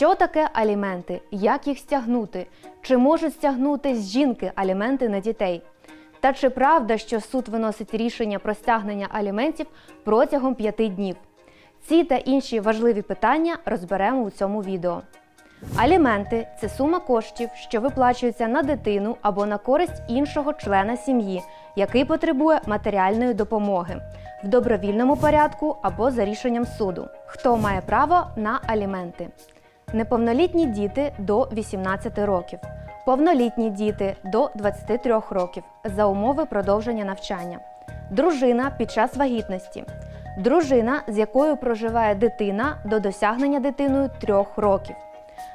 Що таке аліменти? Як їх стягнути? Чи можуть стягнути з жінки аліменти на дітей? Та чи правда, що суд виносить рішення про стягнення аліментів протягом п'яти днів? Ці та інші важливі питання розберемо у цьому відео. Аліменти це сума коштів, що виплачується на дитину або на користь іншого члена сім'ї, який потребує матеріальної допомоги в добровільному порядку або за рішенням суду. Хто має право на аліменти? Неповнолітні діти до 18 років, повнолітні діти до 23 років за умови продовження навчання, дружина під час вагітності, дружина, з якою проживає дитина до досягнення дитиною 3 років.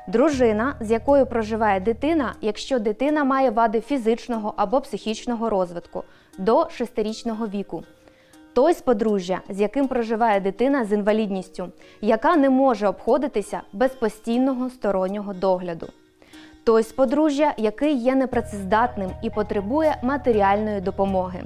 Дружина, з якою проживає дитина, якщо дитина має вади фізичного або психічного розвитку до 6-річного віку. Той з подружжя, з яким проживає дитина з інвалідністю, яка не може обходитися без постійного стороннього догляду. Той з подружжя, який є непрацездатним і потребує матеріальної допомоги.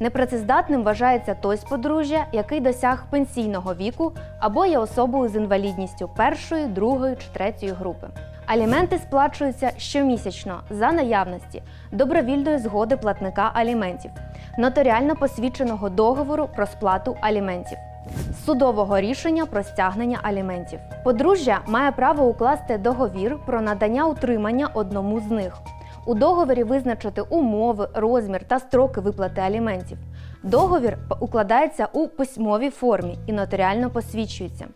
Непрацездатним вважається той з подружжя, який досяг пенсійного віку або є особою з інвалідністю першої, другої чи третьої групи. Аліменти сплачуються щомісячно за наявності добровільної згоди платника аліментів, нотаріально посвідченого договору про сплату аліментів, судового рішення про стягнення аліментів. Подружжя має право укласти договір про надання утримання одному з них. У договорі визначити умови, розмір та строки виплати аліментів. Договір укладається у письмовій формі і нотаріально посвідчується.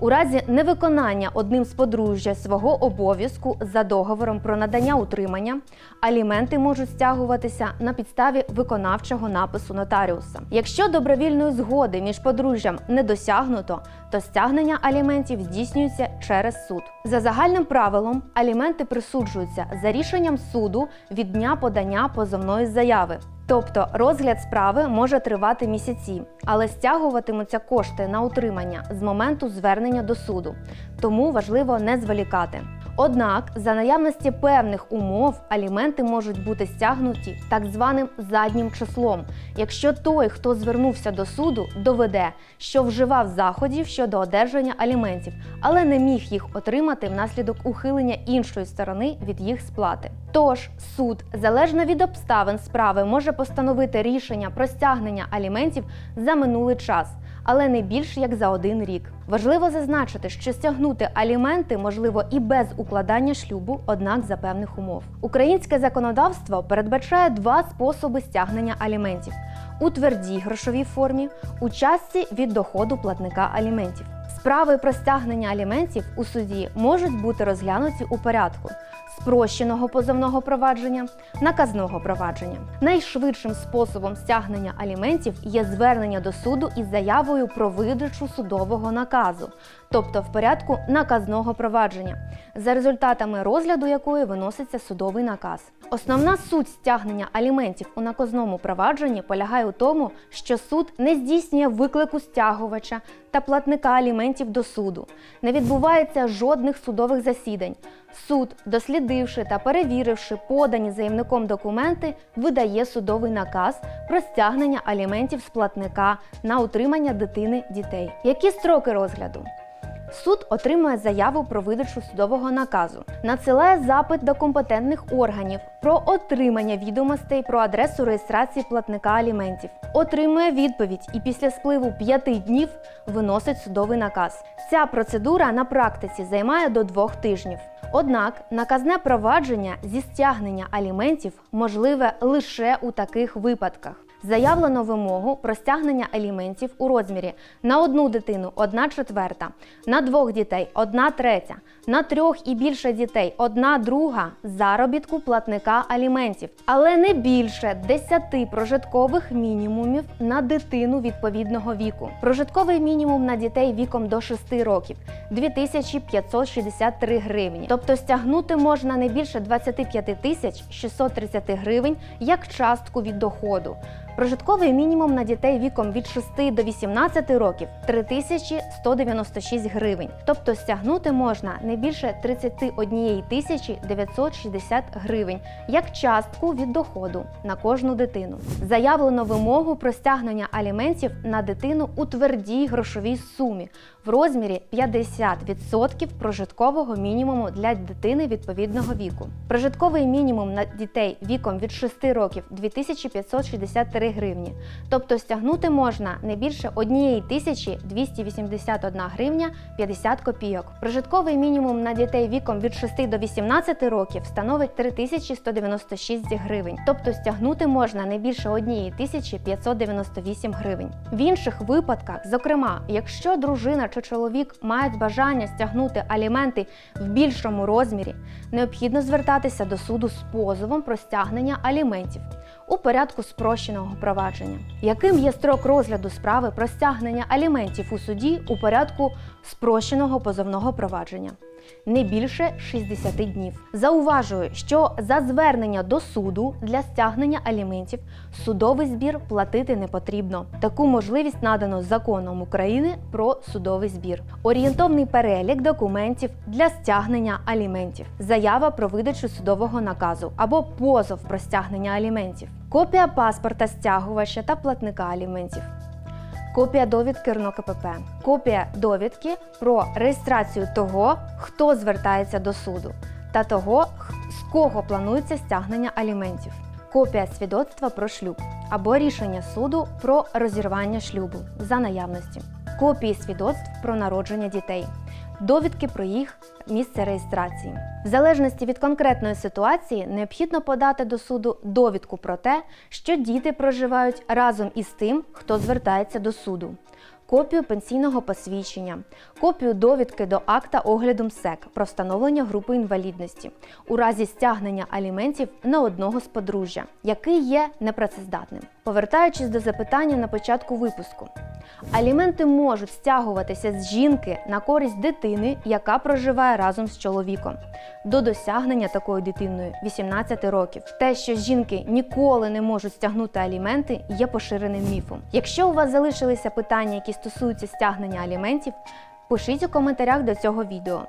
У разі невиконання одним з подружжя свого обов'язку за договором про надання утримання, аліменти можуть стягуватися на підставі виконавчого напису нотаріуса. Якщо добровільної згоди між подружжям не досягнуто, то стягнення аліментів здійснюється через суд. За загальним правилом, аліменти присуджуються за рішенням суду від дня подання позовної заяви. Тобто розгляд справи може тривати місяці, але стягуватимуться кошти на утримання з моменту звернення до суду, тому важливо не зволікати. Однак, за наявності певних умов аліменти можуть бути стягнуті так званим заднім числом, якщо той, хто звернувся до суду, доведе, що вживав заходів щодо одержання аліментів, але не міг їх отримати внаслідок ухилення іншої сторони від їх сплати. Тож суд, залежно від обставин справи, може постановити рішення про стягнення аліментів за минулий час. Але не більш як за один рік. Важливо зазначити, що стягнути аліменти можливо і без укладання шлюбу, однак за певних умов. Українське законодавство передбачає два способи стягнення аліментів: у твердій грошовій формі, у частці від доходу платника аліментів. Справи про стягнення аліментів у суді можуть бути розглянуті у порядку спрощеного позовного провадження, наказного провадження. Найшвидшим способом стягнення аліментів є звернення до суду із заявою про видачу судового наказу, тобто в порядку наказного провадження, за результатами розгляду якої виноситься судовий наказ. Основна суть стягнення аліментів у наказному провадженні полягає у тому, що суд не здійснює виклику стягувача та платника аліментів до суду. Не відбувається жодних судових засідань. Суд, дослідивши та перевіривши подані заявником документи, видає судовий наказ про стягнення аліментів з платника на утримання дитини дітей. Які строки розгляду? Суд отримує заяву про видачу судового наказу, надсилає запит до компетентних органів про отримання відомостей про адресу реєстрації платника аліментів, отримує відповідь і після спливу п'яти днів виносить судовий наказ. Ця процедура на практиці займає до двох тижнів. Однак наказне провадження зі стягнення аліментів можливе лише у таких випадках. Заявлено вимогу про стягнення аліментів у розмірі на одну дитину 1 четверта, на двох дітей 1 третя, на трьох і більше дітей 1 друга заробітку платника аліментів, але не більше 10 прожиткових мінімумів на дитину відповідного віку. Прожитковий мінімум на дітей віком до 6 років 2563 гривні. Тобто стягнути можна не більше 25 тисяч 630 гривень як частку від доходу. Прожитковий мінімум на дітей віком від 6 до 18 років 3196 гривень. Тобто стягнути можна не більше 31 тисячі 960 гривень як частку від доходу на кожну дитину. Заявлено вимогу про стягнення аліментів на дитину у твердій грошовій сумі в розмірі 50% прожиткового мінімуму для дитини відповідного віку. Прожитковий мінімум на дітей віком від 6 років 2563 гривні. Тобто стягнути можна не більше 1281 гривня 50 копійок. Прожитковий мінімум на дітей віком від 6 до 18 років становить 3196 гривень. Тобто стягнути можна не більше 1598 гривень. В інших випадках, зокрема, якщо дружина чи чоловік мають бажання стягнути аліменти в більшому розмірі, необхідно звертатися до суду з позовом про стягнення аліментів у порядку спрощеного провадження. Яким є строк розгляду справи про стягнення аліментів у суді у порядку спрощеного позовного провадження? Не більше 60 днів. Зауважую, що за звернення до суду для стягнення аліментів судовий збір платити не потрібно. Таку можливість надано законом України про судовий збір. Орієнтовний перелік документів для стягнення аліментів, заява про видачу судового наказу або позов про стягнення аліментів, копія паспорта стягувача та платника аліментів. Копія довідки РНОКПП, копія довідки про реєстрацію того, хто звертається до суду, та того, з кого планується стягнення аліментів, копія свідоцтва про шлюб або рішення суду про розірвання шлюбу за наявності, копії свідоцтв про народження дітей, довідки про їх місце реєстрації. В залежності від конкретної ситуації необхідно подати до суду довідку про те, що діти проживають разом із тим, хто звертається до суду. Копію пенсійного посвідчення, копію довідки до акта огляду МСЕК про встановлення групи інвалідності у разі стягнення аліментів на одного з подружжя, який є непрацездатним. Повертаючись до запитання на початку випуску, Аліменти можуть стягуватися з жінки на користь дитини, яка проживає разом з чоловіком, до досягнення такою дитиною 18 років. Те, що жінки ніколи не можуть стягнути аліменти, є поширеним міфом. Якщо у вас залишилися питання, які стосуються стягнення аліментів, пишіть у коментарях до цього відео.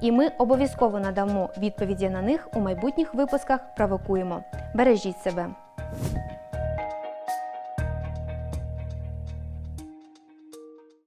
І ми обов'язково надамо відповіді на них у майбутніх випусках Провокуємо. Бережіть себе!